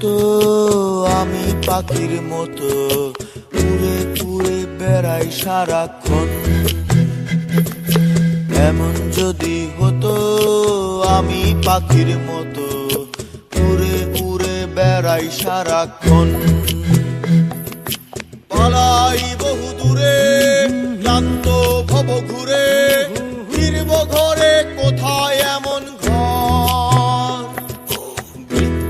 হতো আমি পাখির মতো, উড়ে উড়ে বেড়াই সারাক্ষণ। এমন যদি হতো, আমি পাখির মতো, উড়ে উড়ে বেড়াই সারাক্ষণ।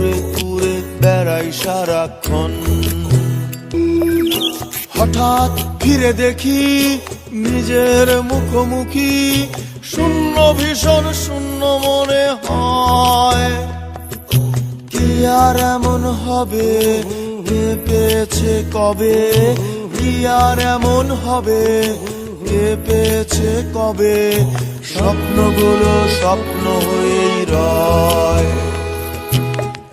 উড়ে উড়ে বেড়াই সারাক্ষণ। হঠাৎ ফিরে দেখি নিজের মুখোমুখি শূন্য ভীষণ, শূন্য মনে হয়। কি আর এমন হবে, কে পেয়েছে কবে? কি আর এমন হবে, কে পেয়েছে কবে? স্বপ্নগুলো স্বপ্ন হয়েই রয়।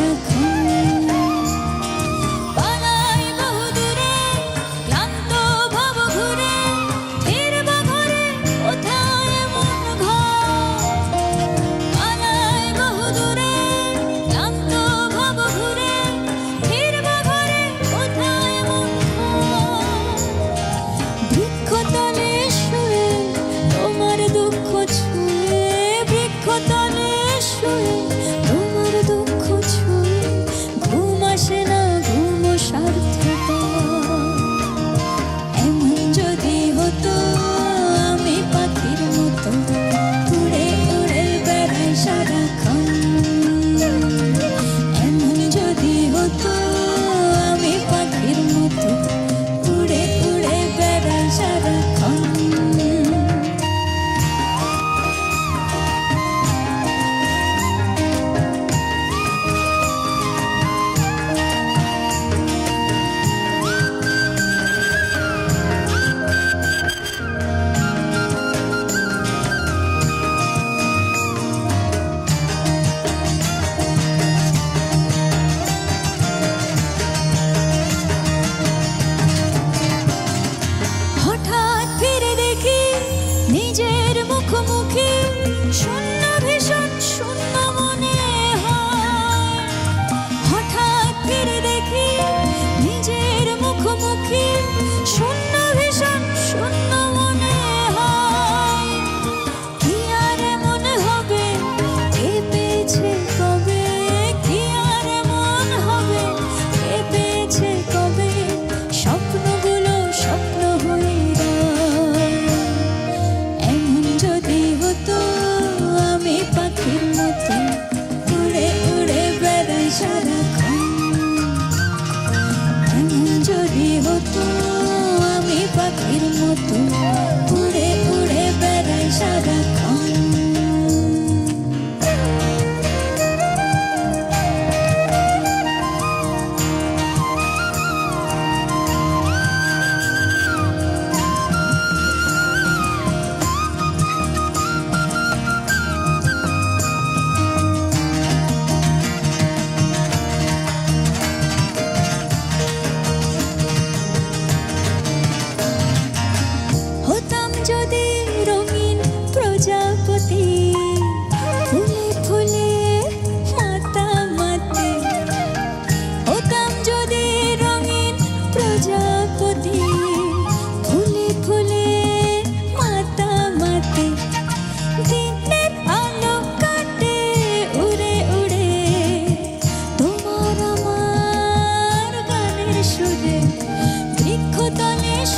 বেড়াই পাখির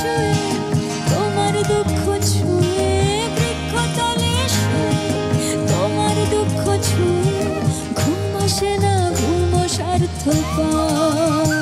শুয়ে তোমার দুঃখ ছুঁয়ে বৃক্ষতলে শুয়ে তোমার দুঃখ ছুঁয়ে ঘুম আসে না ঘুম সার্থপা